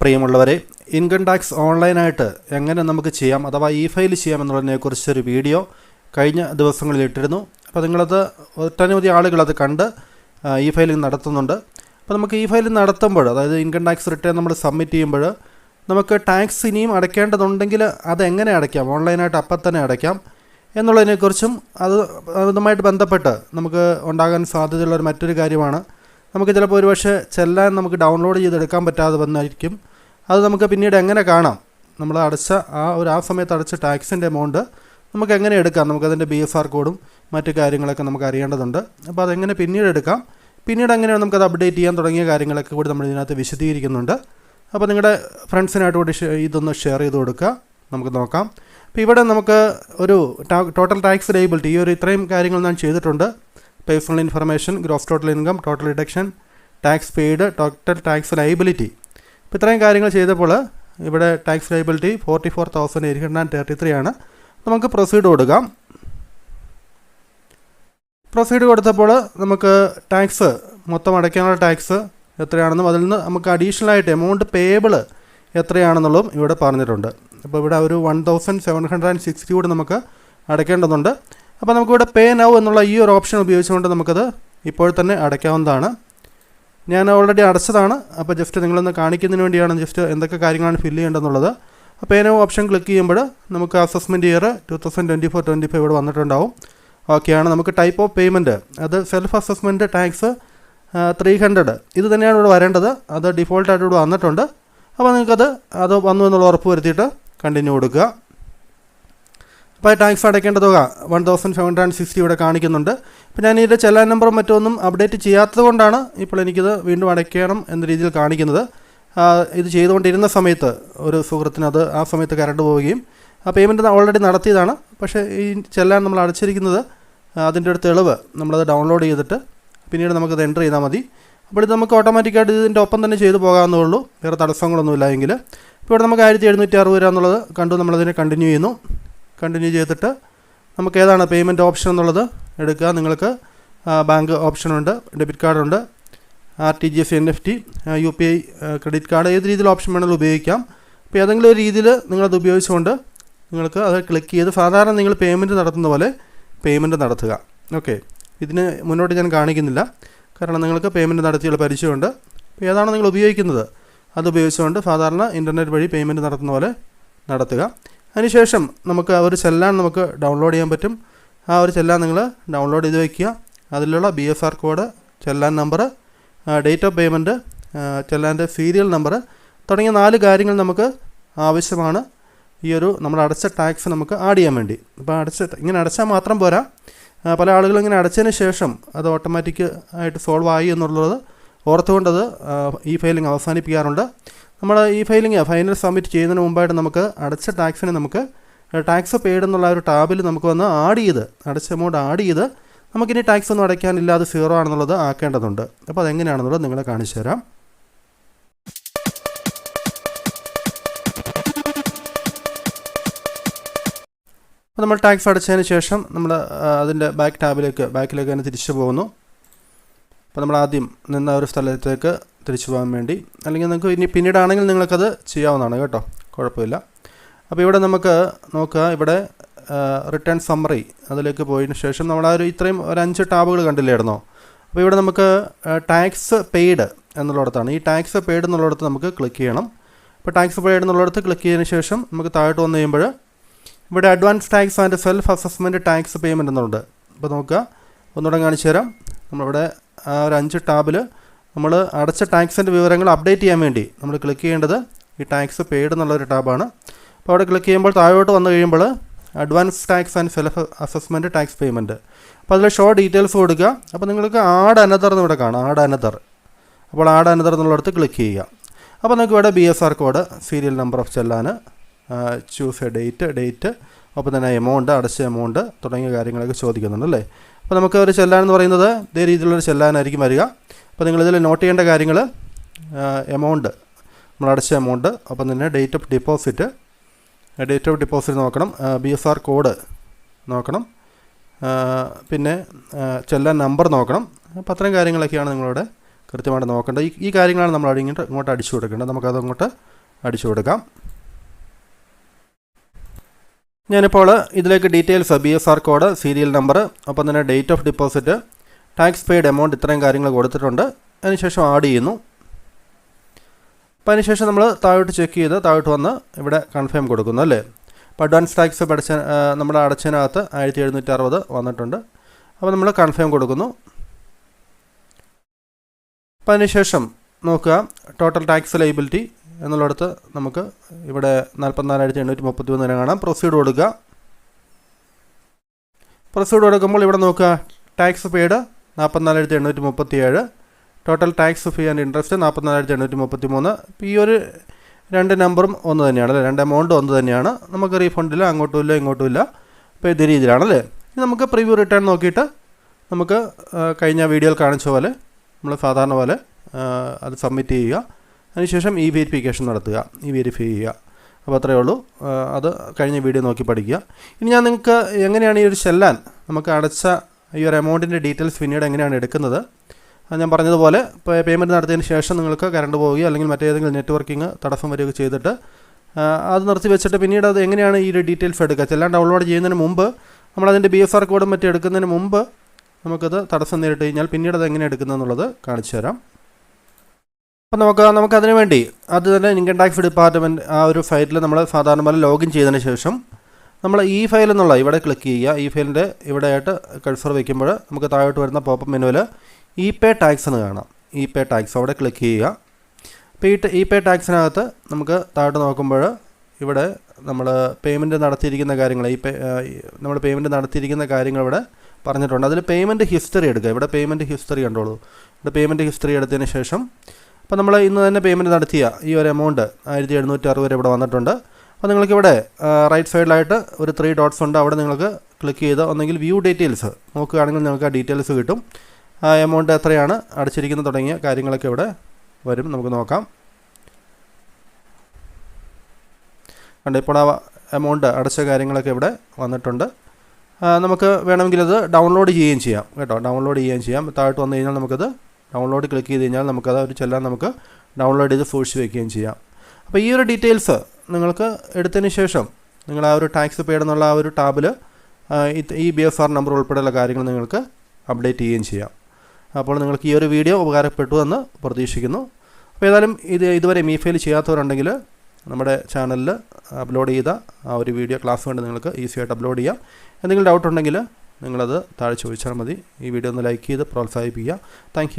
പ്രിയമുള്ളവരെ income tax ഓൺലൈനായിട്ട് എങ്ങനെ നമുക്ക് ചെയ്യാം അഥവാ ഇ ഫയൽ ചെയ്യാം എന്നുള്ളതിനെക്കുറിച്ചൊരു വീഡിയോ കഴിഞ്ഞ ദിവസങ്ങളിൽ ഇട്ടിരുന്നു. അപ്പോൾ നിങ്ങളത് ഒട്ടനവധി ആളുകൾ അത് കണ്ട് ഇ ഫയലിംഗ് നടത്തുന്നുണ്ട്. അപ്പോൾ നമുക്ക് ഇ ഫയലിംഗ് നടത്തുമ്പോൾ അതായത് ഇൻകം ടാക്സ് റിട്ടേൺ നമ്മൾ സബ്മിറ്റ് ചെയ്യുമ്പോൾ നമുക്ക് ടാക്സ് ഇനിയും അടയ്ക്കേണ്ടതുണ്ടെങ്കിൽ അതെങ്ങനെ അടയ്ക്കാം? ഓൺലൈനായിട്ട് അപ്പം തന്നെ അടയ്ക്കാം. എന്നുള്ളതിനെക്കുറിച്ചും അത് അതുമായിട്ട് ബന്ധപ്പെട്ട് നമുക്ക് ഉണ്ടാകാൻ സാധ്യതയുള്ള മറ്റൊരു കാര്യമാണ്. നമുക്ക് ചിലപ്പോൾ ഒരുപക്ഷെ ചെല്ലാൻ നമുക്ക് ഡൗൺലോഡ് ചെയ്തെടുക്കാൻ പറ്റാതെ വന്നായിരിക്കും. അത് നമുക്ക് പിന്നീട് എങ്ങനെ കാണാം? നമ്മൾ അടച്ച ആ ഒരു ആ സമയത്ത് അടച്ച ടാക്സിന്റെ എമൗണ്ട് നമുക്ക് എങ്ങനെ എടുക്കാം? നമുക്കതിന്റെ ബി എഫ് ആർ കോഡും മറ്റു കാര്യങ്ങളൊക്കെ നമുക്ക് അറിയേണ്ടതുണ്ട്. അപ്പോൾ അതെങ്ങനെ പിന്നീട് എടുക്കാം? പിന്നീട് എങ്ങനെയാണ് നമുക്കത് അപ്ഡേറ്റ് ചെയ്യാൻ തുടങ്ങിയ കാര്യങ്ങളൊക്കെ കൂടി നമ്മൾ ഇതിനകത്ത് വിശദീകരിക്കുന്നുണ്ട്. അപ്പോൾ നിങ്ങളുടെ ഫ്രണ്ട്സിനായിട്ട് കൂടി ഇതൊന്ന് ഷെയർ ചെയ്ത് കൊടുക്കുക. നമുക്ക് നോക്കാം. അപ്പോൾ ഇവിടെ നമുക്ക് ഒരു ടോട്ടൽ ടാക്സ് ലൈബിലിറ്റി ഈ ഒരു ഇത്രയും കാര്യങ്ങൾ ഞാൻ ചെയ്തിട്ടുണ്ട്. Personal information gross total income total deduction tax paid total tax liability ഇപ്പോൾ ഇത്രയും കാര്യങ്ങൾ ചെയ്തപ്പോൾ ഇവിടെ tax liability forty four thousand eight hundred and thirty three ആണ്. നമുക്ക് പ്രൊസീഡ് കൊടുക്കാം. പ്രൊസീഡ് കൊടുത്തപ്പോൾ നമുക്ക് ടാക്സ് മൊത്തം അടയ്ക്കാനുള്ള ടാക്സ് എത്രയാണെന്നും അതിൽ നിന്ന് നമുക്ക് അഡീഷണൽ ആയിട്ട് എമൗണ്ട് പേയബിൾ എത്രയാണെന്നുള്ളതും ഇവിടെ പറഞ്ഞിട്ടുണ്ട്. അപ്പോൾ ഇവിടെ ഒരു one thousand seven hundred and sixty കൂടി നമുക്ക് അടയ്ക്കേണ്ടതുണ്ട്. അപ്പോൾ നമുക്കിവിടെ പേ നൗ എന്നുള്ള ഈ ഒരു ഓപ്ഷൻ ഉപയോഗിച്ചുകൊണ്ട് നമുക്കത് ഇപ്പോൾ തന്നെ അടയ്ക്കാവുന്നതാണ്. ഞാൻ ഓൾറെഡി അടച്ചതാണ്. അപ്പോൾ ജസ്റ്റ് നിങ്ങളൊന്ന് കാണിക്കുന്നതിന് വേണ്ടിയാണ് ജസ്റ്റ് എന്തൊക്കെ കാര്യങ്ങളാണ് ഫില്ല് ചെയ്യേണ്ടതെന്നുള്ളത്. അപ്പോൾ പേ ഓപ്ഷൻ ക്ലിക്ക് ചെയ്യുമ്പോൾ നമുക്ക് assessment year two thousand twenty four twenty five ഇവിടെ വന്നിട്ടുണ്ടാവും. ഓക്കെയാണ് നമുക്ക് ടൈപ്പ് ഓഫ് പേയ്മെന്റ് അത് self assessment tax three hundred ഇത് തന്നെയാണ് ഇവിടെ വരേണ്ടത്. അത് ഡിഫോൾട്ടായിട്ട് ഇവിടെ വന്നിട്ടുണ്ട്. അപ്പോൾ നിങ്ങൾക്കത് അത് വന്നു എന്നുള്ള ഉറപ്പ് വരുത്തിയിട്ട് കണ്ടിന്യൂ കൊടുക്കുക. അപ്പോൾ ടാക്സ് അടയ്ക്കേണ്ട തുക. One thousand seven hundred sixty ഇവിടെ കാണിക്കുന്നുണ്ട്. അപ്പോൾ ഞാൻ ഇതിന്റെ ചെല്ലാൻ നമ്പറും മറ്റൊന്നും അപ്ഡേറ്റ് ചെയ്യാത്തത് കൊണ്ടാണ് ഇപ്പോൾ എനിക്കിത് വീണ്ടും അടയ്ക്കണം എന്ന രീതിയിൽ കാണിക്കുന്നത്. ഇത് ചെയ്തുകൊണ്ടിരുന്ന സമയത്ത് ഒരു സുഹൃത്തിന് അത് ആ സമയത്ത് കരണ്ട് പോവുകയും ആ പേയ്മെന്റ് ഓൾറെഡി നടത്തിയതാണ്. പക്ഷേ ഈ ചെല്ലാൻ നമ്മൾ അടച്ചിരിക്കുന്നത് അതിന്റെ ഒരു തെളിവ് നമ്മളത് ഡൗൺലോഡ് ചെയ്തിട്ട് പിന്നീട് നമുക്കത് എന്റർ ചെയ്താൽ മതി. അപ്പോൾ ഇത് നമുക്ക് ഓട്ടോമാറ്റിക്കായിട്ട് ഇതിന്റെ ഒപ്പം തന്നെ ചെയ്തു പോകാമെന്നേ ഉള്ളൂ. വേറെ തടസ്സങ്ങളൊന്നുമില്ല എങ്കിൽ. ഇപ്പോൾ ഇവിടെ നമുക്ക് ആയിരത്തി എഴുന്നൂറ്റി അറുപത് രൂപ എന്നുള്ളത് കണ്ടു നമ്മളതിനെ കണ്ടിന്യൂ ചെയ്യുന്നു. കണ്ടിന്യൂ ചെയ്തിട്ട് നമുക്ക് ഏതാണ് പേയ്മെന്റ് ഓപ്ഷൻ എന്നുള്ളത് എടുക്കുക. നിങ്ങൾക്ക് ബാങ്ക് ഓപ്ഷനുണ്ട് debit കാർഡുണ്ട് R T G S N F T U P I credit card ഏത് രീതിയിൽ ഓപ്ഷൻ വേണമെങ്കിലും ഉപയോഗിക്കാം. അപ്പോൾ ഏതെങ്കിലും ഒരു രീതിയിൽ നിങ്ങളത് ഉപയോഗിച്ചുകൊണ്ട് നിങ്ങൾക്ക് അത് ക്ലിക്ക് ചെയ്ത് സാധാരണ നിങ്ങൾ പേയ്മെന്റ് നടത്തുന്ന പോലെ പേയ്മെന്റ് നടത്തുക. ഓക്കെ ഇതിന് മുന്നോട്ട് ഞാൻ കാണിക്കുന്നില്ല. കാരണം നിങ്ങൾക്ക് പേയ്മെന്റ് നടത്തിയുള്ള പരിചയമുണ്ട്. ഏതാണ് നിങ്ങൾ ഉപയോഗിക്കുന്നത്? അത് ഉപയോഗിച്ചുകൊണ്ട് സാധാരണ ഇന്റർനെറ്റ് വഴി പേയ്മെന്റ് നടത്തുന്ന പോലെ നടത്തുക. അതിനുശേഷം നമുക്ക് ആ ഒരു ചെല്ലാൻ നമുക്ക് ഡൗൺലോഡ് ചെയ്യാൻ പറ്റും. ആ ഒരു ചെല്ലാൻ നിങ്ങൾ ഡൗൺലോഡ് ചെയ്ത് വയ്ക്കുക. അതിലുള്ള B S R code challan number date of payment ചെല്ലാന്റെ serial number തുടങ്ങിയ നാല് കാര്യങ്ങൾ നമുക്ക് ആവശ്യമാണ്. ഈ ഒരു നമ്മൾ അടച്ച ടാക്സ് നമുക്ക് ആഡ് ചെയ്യാൻ വേണ്ടി. അപ്പോൾ അടച്ച ഇങ്ങനെ അടച്ചാൽ മാത്രം പോരാ. പല ആളുകളും ഇങ്ങനെ അടച്ചതിന് ശേഷം അത് ഓട്ടോമാറ്റിക് ആയിട്ട് സോൾവ് ആയി എന്നുള്ളത് ഓർത്തുകൊണ്ടത് ഈ ഫയലിംഗ് അവസാനിപ്പിക്കാറുണ്ട്. നമ്മൾ ഈ ഫയലിംഗ് ഫൈനൽ സബ്മിറ്റ് ചെയ്യുന്നതിന് മുമ്പായിട്ട് നമുക്ക് അടച്ച ടാക്സിനെ നമുക്ക് ടാക്സ് പെയ്ഡ് എന്നുള്ള ഒരു ടാബിൽ നമുക്ക് വന്ന് ആഡ് ചെയ്ത് അടച്ച എമൗണ്ട് ആഡ് ചെയ്ത് നമുക്കിനി ടാക്സ് ഒന്നും അടയ്ക്കാനില്ല അത് സീറോ ആണെന്നുള്ളത് ആക്കേണ്ടതുണ്ട്. അപ്പോൾ അതെങ്ങനെയാണെന്നുള്ളത് നിങ്ങളെ കാണിച്ചു തരാം. അപ്പോൾ നമ്മൾ ടാക്സ് അടച്ചതിന് ശേഷം നമ്മൾ അതിന്റെ ബാക്ക് ടാബിലേക്ക് ബാക്കിലേക്ക് തന്നെ തിരിച്ചു പോകുന്നു. അപ്പോൾ നമ്മൾ ആദ്യം നിന്ന ഒരു സ്ഥലത്തേക്ക് തിരിച്ചു പോകാൻ വേണ്ടി. അല്ലെങ്കിൽ നിങ്ങൾക്ക് ഇനി പിന്നീടാണെങ്കിൽ നിങ്ങൾക്കത് ചെയ്യാവുന്നതാണ് കേട്ടോ. കുഴപ്പമില്ല. അപ്പോൾ ഇവിടെ നമുക്ക് നോക്കുക. ഇവിടെ റിട്ടേൺ സമ്മറി അതിലേക്ക് പോയതിന് ശേഷം നമ്മൾ ആ ഒരു ഇത്രയും ഒരു അഞ്ച് ടാബുകൾ കണ്ടില്ലായിരുന്നോ? അപ്പോൾ ഇവിടെ നമുക്ക് ടാക്സ് പെയ്ഡ് എന്നുള്ളിടത്താണ്. ഈ ടാക്സ് പെയ്ഡ് എന്നുള്ളിടത്ത് നമുക്ക് ക്ലിക്ക് ചെയ്യണം. അപ്പോൾ ടാക്സ് പെയ്ഡ് എന്നുള്ളിടത്ത് ക്ലിക്ക് ചെയ്തതിന് ശേഷം നമുക്ക് താഴോട്ട് വന്നു കഴിയുമ്പോൾ ഇവിടെ advance tax and self assessment tax payment എന്നുണ്ട്. അപ്പോൾ നോക്കുക. ഒന്നുകൂടെ കാണിച്ചു തരാം. നമ്മളിവിടെ ആ ഒരു അഞ്ച് ടാബിൽ നമ്മൾ അടച്ച ടാക്സിന്റെ വിവരങ്ങൾ അപ്ഡേറ്റ് ചെയ്യാൻ വേണ്ടി നമ്മൾ ക്ലിക്ക് ചെയ്യേണ്ടത് ഈ ടാക്സ് പെയ്ഡ് എന്നുള്ളൊരു ടാബാണ്. അപ്പോൾ അവിടെ ക്ലിക്ക് ചെയ്യുമ്പോൾ താഴോട്ട് വന്നു കഴിയുമ്പോൾ advance tax and self assessment tax payment അപ്പോൾ അതിൽ ഷോ ഡീറ്റെയിൽസ് കൊടുക്കുക. അപ്പോൾ നിങ്ങൾക്ക് ആഡ് അനദർ എന്ന് ഇവിടെ കാണാം. ആഡ് അനദർ അപ്പോൾ ആഡ് അനദർ എന്നുള്ളിടത്ത് ക്ലിക്ക് ചെയ്യുക. അപ്പോൾ നിങ്ങൾക്ക് ഇവിടെ B S R code serial number of challan choose a date date ഒപ്പം തന്നെ എമൗണ്ട് അടച്ച എമൗണ്ട് തുടങ്ങിയ കാര്യങ്ങളൊക്കെ ചോദിക്കുന്നുണ്ട് അല്ലേ? അപ്പോൾ നമുക്ക് ഒരു ചെല്ലാൻ എന്ന് പറയുന്നത് ഇതേ രീതിയിലുള്ളൊരു ചെല്ലാനായിരിക്കും വരിക. അപ്പോൾ നിങ്ങളിതിൽ നോട്ട് ചെയ്യേണ്ട കാര്യങ്ങൾ എമൗണ്ട് നമ്മൾ അടച്ച എമൗണ്ട് അപ്പം തന്നെ date of deposit date of deposit നോക്കണം ബി എസ് ആർ കോഡ് നോക്കണം പിന്നെ ചെല്ലാൻ നമ്പർ നോക്കണം. അപ്പോൾ അത്രയും കാര്യങ്ങളൊക്കെയാണ് നിങ്ങളിവിടെ കൃത്യമായിട്ട് നോക്കേണ്ടത്. ഈ ഈ കാര്യങ്ങളാണ് നമ്മൾ ഇങ്ങോട്ട് ഇങ്ങോട്ട് അടിച്ചു കൊടുക്കേണ്ടത്. നമുക്കത് അങ്ങോട്ട് അടിച്ചു കൊടുക്കാം. ഞാനിപ്പോൾ ഇതിലേക്ക് details B S R code serial number അപ്പം തന്നെ date of deposit tax paid amount ഇത്രയും കാര്യങ്ങൾ കൊടുത്തിട്ടുണ്ട്. അതിനുശേഷം ആഡ് ചെയ്യുന്നു. അപ്പോൾ അതിനുശേഷം നമ്മൾ താഴോട്ട് ചെക്ക് ചെയ്ത് താഴോട്ട് വന്ന് ഇവിടെ കൺഫേം കൊടുക്കുന്നു അല്ലേ? അപ്പോൾ അഡ്വാൻസ് ടാക്സ് പഠിച്ച നമ്മുടെ അടച്ചതിനകത്ത് ആയിരത്തി എഴുന്നൂറ്റി അറുപത് വന്നിട്ടുണ്ട്. അപ്പോൾ നമ്മൾ കൺഫേം കൊടുക്കുന്നു. അപ്പോൾ അതിനുശേഷം നോക്കുക ടോട്ടൽ ടാക്സ് ലൈബിലിറ്റി എന്നുള്ളിടത്ത് നമുക്ക് ഇവിടെ നാൽപ്പത്തിനാലായിരത്തി എണ്ണൂറ്റി മുപ്പത്തി മൂന്നിന് കാണാം. പ്രൊസീഡ് കൊടുക്കുക. പ്രൊസീഡ് കൊടുക്കുമ്പോൾ ഇവിടെ നോക്കുക. ടാക്സ് പെയ്ഡ് നാൽപ്പത്തിനാലായിരത്തി എണ്ണൂറ്റി മുപ്പത്തി ഏഴ് total tax fee and interest നാൽപ്പത്തിനാലായിരത്തി എണ്ണൂറ്റി മുപ്പത്തി മൂന്ന് ഈ ഒരു രണ്ട് നമ്പറും ഒന്ന് തന്നെയാണ് അല്ലേ? രണ്ട് എമൗണ്ടും ഒന്ന് തന്നെയാണ്. നമുക്ക് റീഫണ്ടില്ല അങ്ങോട്ടും ഇല്ല ഇങ്ങോട്ടും ഇല്ല. അപ്പോൾ ഇതേ രീതിയിലാണല്ലേ ഇനി നമുക്ക് പ്രിവ്യൂ റിട്ടേൺ നോക്കിയിട്ട് നമുക്ക് കഴിഞ്ഞ വീഡിയോയിൽ കാണിച്ച പോലെ നമ്മൾ സാധാരണ പോലെ അത് സബ്മിറ്റ് ചെയ്യുക. അതിനുശേഷം ഈ വെരിഫിക്കേഷൻ നടത്തുക ഈ വെരിഫൈ ചെയ്യുക. അപ്പോൾ അത്രയേ ഉള്ളൂ. അത് കഴിഞ്ഞ വീഡിയോ നോക്കി പഠിക്കുക. ഇനി ഞാൻ നിങ്ങൾക്ക് എങ്ങനെയാണ് ഈ ഒരു ചെല്ലാൻ നമുക്ക് അടച്ച ഈ ഒരു എമൗണ്ടിന്റെ ഡീറ്റെയിൽസ് പിന്നീട് എങ്ങനെയാണ് എടുക്കുന്നത്? ഞാൻ പറഞ്ഞതുപോലെ പേയ്മെന്റ് നടത്തിയതിന് ശേഷം നിങ്ങൾക്ക് കറണ്ട് പോവുകയോ അല്ലെങ്കിൽ മറ്റേതെങ്കിലും നെറ്റ്വർക്കിംഗ് തടസ്സം വരികയോ ചെയ്തിട്ട് അത് നിർത്തി വെച്ചിട്ട് പിന്നീട് അത് എങ്ങനെയാണ് ഈ ഒരു ഡീറ്റെയിൽസ് എടുക്കുക? ചെല്ലാൻ ഡൗൺലോഡ് ചെയ്യുന്നതിന് മുമ്പ് നമ്മളതിന്റെ ബി എസ് ആർ കോഡും മറ്റും എടുക്കുന്നതിന് മുമ്പ് നമുക്കത് തടസ്സം നേരിട്ട് കഴിഞ്ഞാൽ പിന്നീട് അത് എങ്ങനെ എടുക്കുന്നതെന്നുള്ളത് കാണിച്ചു തരാം. അപ്പോൾ നമുക്ക് നമുക്കതിന് വേണ്ടി അത് തന്നെ ഇൻകം ടാക്സ് ഡിപ്പാർട്ട്മെന്റ് ആ ഒരു ഫയലിൽ നമ്മൾ സാധാരണ പോലെ ലോഗിൻ ചെയ്തതിന് ശേഷം നമ്മൾ ഈ ഫയൽ എന്നുള്ള ഇവിടെ ക്ലിക്ക് ചെയ്യുക. ഈ ഫയലിന്റെ ഇവിടെയായിട്ട് കഴ്സർ വയ്ക്കുമ്പോൾ നമുക്ക് താഴോട്ട് വരുന്ന പോപ്പ് മെനുവിൽ ഇ പേ ടാക്സ് എന്ന് കാണാം. ഇ പേ ടാക്സ് അവിടെ ക്ലിക്ക് ചെയ്യുക. അപ്പോൾ ഈ ഇ പേ ടാക്സിനകത്ത് നമുക്ക് താഴോട്ട് നോക്കുമ്പോൾ ഇവിടെ നമ്മൾ പേയ്മെന്റ് നടത്തിയിരിക്കുന്ന കാര്യങ്ങൾ ഈ പേ നമ്മൾ പേയ്മെന്റ് നടത്തിയിരിക്കുന്ന കാര്യങ്ങൾ ഇവിടെ പറഞ്ഞിട്ടുണ്ട്. അതിൽ പേയ്മെന്റ് ഹിസ്റ്ററി എടുക്കുക. ഇവിടെ പേയ്മെന്റ് ഹിസ്റ്ററി കണ്ടോളൂ. ഇവിടെ പേയ്മെന്റ് ഹിസ്റ്ററി എടുത്തതിന് ശേഷം അപ്പോൾ നമ്മൾ ഇന്ന് തന്നെ പേയ്മെന്റ് നടത്തിയ ഈ ഒരു എമൗണ്ട് ആയിരത്തി എഴുന്നൂറ്റി അറുപത് ഇവിടെ വന്നിട്ടുണ്ട്. അപ്പോൾ നിങ്ങൾക്ക് ഇവിടെ റൈറ്റ് സൈഡിലായിട്ട് ഒരു ത്രീ ഡോട്ട്സ് ഉണ്ട്. അവിടെ നിങ്ങൾക്ക് ക്ലിക്ക് ചെയ്ത് ഒന്നെങ്കിൽ വ്യൂ ഡീറ്റെയിൽസ് നോക്കുകയാണെങ്കിൽ നിങ്ങൾക്ക് ആ ഡീറ്റെയിൽസ് കിട്ടും. ആ എമൗണ്ട് എത്രയാണ് അടച്ചിരിക്കുന്നത് തുടങ്ങിയ കാര്യങ്ങളൊക്കെ ഇവിടെ വരും. നമുക്ക് നോക്കാം. കണ്ട് ഇപ്പോൾ ആ എമൗണ്ട് അടച്ച കാര്യങ്ങളൊക്കെ ഇവിടെ വന്നിട്ടുണ്ട്. നമുക്ക് വേണമെങ്കിൽ അത് ഡൗൺലോഡ് ചെയ്യുകയും ചെയ്യാം. കേട്ടോ ഡൗൺലോഡ് ചെയ്യുകയും ചെയ്യാം. താഴോട്ട് വന്നു കഴിഞ്ഞാൽ നമുക്കത് ഡൗൺലോഡ് ക്ലിക്ക് ചെയ്ത് കഴിഞ്ഞാൽ നമുക്കത് ഒരു ചെല്ലാൻ നമുക്ക് ഡൗൺലോഡ് ചെയ്ത് സൂക്ഷിച്ച് വയ്ക്കുകയും ചെയ്യാം. അപ്പോൾ ഈ ഒരു ഡീറ്റെയിൽസ് നിങ്ങൾക്ക് എടുത്തതിന് ശേഷം നിങ്ങൾ ആ ഒരു ടാക്സ് പെയ്ഡ് എന്നുള്ള ആ ഒരു ടാബിൽ ഈ ബി എസ് ആർ നമ്പർ ഉൾപ്പെടെയുള്ള കാര്യങ്ങൾ നിങ്ങൾക്ക് അപ്ഡേറ്റ് ചെയ്യുകയും ചെയ്യാം. അപ്പോൾ നിങ്ങൾക്ക് ഈ ഒരു വീഡിയോ ഉപകാരപ്പെട്ടു എന്ന് പ്രതീക്ഷിക്കുന്നു. അപ്പോൾ ഏതായാലും ഇത് ഇതുവരെ മീ മീഫെയിൽ ചെയ്യാത്തവരുണ്ടെങ്കിൽ നമ്മുടെ ചാനലിൽ അപ്ലോഡ് ചെയ്ത ആ ഒരു വീഡിയോ ക്ലാസ് വേണ്ടി നിങ്ങൾക്ക് ഈസിയായിട്ട് അപ്ലോഡ് ചെയ്യാം. എന്തെങ്കിലും ഡൗട്ട് ഉണ്ടെങ്കിൽ നിങ്ങളത് താഴെ ചോദിച്ചാൽ മതി. ഈ വീഡിയോ ഒന്ന് ലൈക്ക് ചെയ്ത് പ്രോത്സാഹിപ്പിക്കുക. താങ്ക്